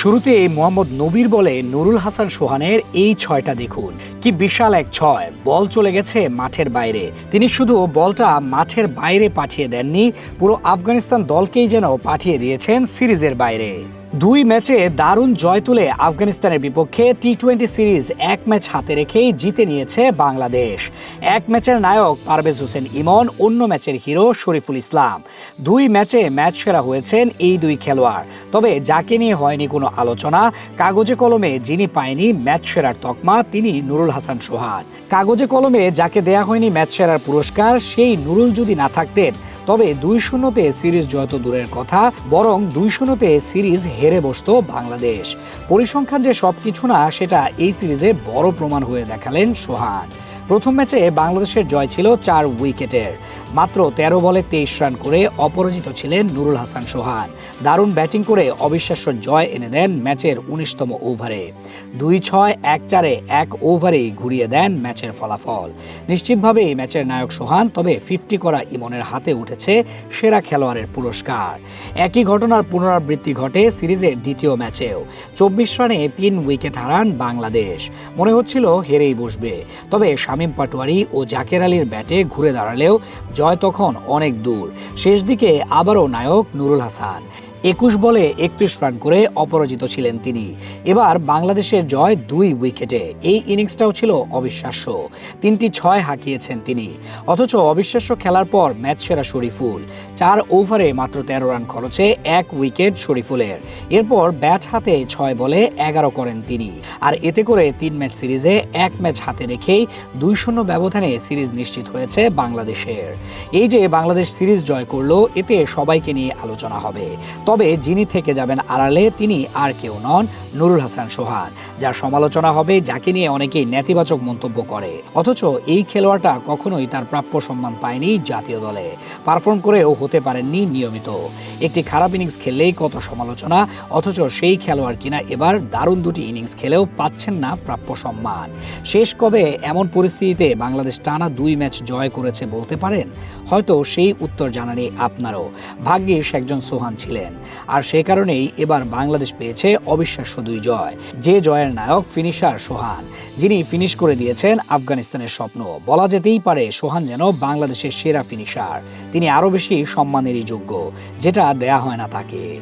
শুরুতে মোহাম্মদ নবীর বলে নুরুল হাসান সোহানের এই ছয়টা দেখুন। কি বিশাল এক ছয়। বল চলে গেছে মাঠের বাইরে। তিনি শুধু বলটা মাঠের বাইরে পাঠিয়ে দেননি, পুরো আফগানিস্তান দলকেই যেন পাঠিয়ে দিয়েছেন সিরিজের বাইরে। দুই ম্যাচে দারুণ জয় তুলে আফগানিস্তানের বিপক্ষে টি টোয়েন্টি সিরিজ এক ম্যাচ হাতে রেখেই জিতে নিয়েছে বাংলাদেশ। এক ম্যাচের নায়ক পারভেজ হোসেন ইমন, অন্য ম্যাচের হিরো শরীফুল ইসলাম। দুই ম্যাচে ম্যাচ সেরা হয়েছেন এই দুই খেলোয়াড়। তবে যাকে নিয়ে হয়নি কোনো আলোচনা, কাগজে কলমে যিনি পায়নি ম্যাচ সেরার তকমা, তিনি নুরুল হাসান সোহান। কাগজে কলমে যাকে দেয়া হয়নি ম্যাচ সেরার পুরস্কার, সেই নুরুল যদি না থাকতেন তবে দুই শূন্যতে সিরিজ জয় তো দূরের কথা, বরং দুই শূন্যতে সিরিজ হেরে বসত বাংলাদেশ। পরিসংখ্যান যে সবকিছু না, সেটা এই সিরিজে বড় প্রমাণ হয়ে দেখালেন সোহান। প্রথম ম্যাচে বাংলাদেশের জয় ছিল চার উইকেটের। মাত্র তেরো বলে তেইশ রান করে অপরাজিত ছিলেন নুরুল হাসান সোহান। দারুণ ব্যাটিং করে অবিশ্বাস্য জয় এনে দেন ম্যাচের উনিশতম ওভারে। দুই ছয়, এক চারে এক ওভারেই ঘুরিয়ে দেন ম্যাচের ফলাফল। নিশ্চিতভাবেই ম্যাচের নায়ক সোহান তবে ফিফটি করা ইমনের হাতে উঠেছে সেরা খেলোয়াড়ের পুরস্কার। একই ঘটনার পুনরাবৃত্তি ঘটে সিরিজের দ্বিতীয় ম্যাচেও। চব্বিশ রানে তিন উইকেট হারান বাংলাদেশ। মনে হচ্ছিল হেরেই বসবে। তবে শামীম পাটোয়ারি ও জাকের আলীর ব্যাটে ঘুরে দাঁড়ালেও জয় তখন অনেক দূর। শেষ দিকে আবারও নায়ক নুরুল হাসান। একুশ বলে একত্রিশ রান করে অপরাজিত ছিলেন তিনি। এবার বাংলাদেশের জয় দুই উইকেটে। এই ইনিংসটাও ছিল অবিশ্বাস্য। তিনটি ছয় হাঁকিয়েছেন তিনি। অথচ অবিশ্বাস্য খেলার পর ম্যাচ সেরা শরীফুল। চার ওভারে মাত্র তেরো রান খরচে এক উইকেট শরীফুলের। এরপর ব্যাট হাতে ছয় বলে এগারো করেন তিনি। আর এতে করে তিন ম্যাচ সিরিজে এক ম্যাচ হাতে রেখেই দুই শূন্য ব্যবধানে সিরিজ নিশ্চিত হয়েছে বাংলাদেশের। এই যে বাংলাদেশ সিরিজ জয় করল, এতে সবাইকে নিয়ে আলোচনা হবে। তবে যিনি থেকে যাবেন আড়ালে তিনি আর কেউ নন। নুরুল হাসান সোহান, যার সমালোচনা হবে যাকে নিয়ে অনেকেই নেতিবাচক মন্তব্য করে। অথচ এই খেলোয়াড়টা কখনোই তার প্রাপ্য সম্মান পায়নি জাতীয় দলে। পারফর্ম করেও হতে পারেননি নিয়মিত। একটি খারাপ ইনিংস খেললেই কত সমালোচনা, অথচ সেই খেলোয়াড় কিনা এবার দারুণ দুটি ইনিংস খেলেও পাচ্ছেন না প্রাপ্য সম্মান। শেষ কবে এমন পরিস্থিতিতে বাংলাদেশ টানা দুই ম্যাচ জয় করেছে বলতে পারেন? হয়তো সেই উত্তর জানা নেই আপনারও। ভাগ্যিস একজন সোহান ছিলেন। আর সে কারণেই এবার বাংলাদেশ পেয়েছে অবিশ্বাস্য দুই জয়। যে জয়ের নায়ক ফিনিশার সোহান, যিনি ফিনিশ করে দিয়েছেন আফগানিস্তানের স্বপ্ন। বলা যেতেই পারে, সোহান যেন বাংলাদেশের সেরা ফিনিশার তিনি আরও বেশি সম্মানেরই যোগ্য, যেটা দেয়া হয় না তাকে।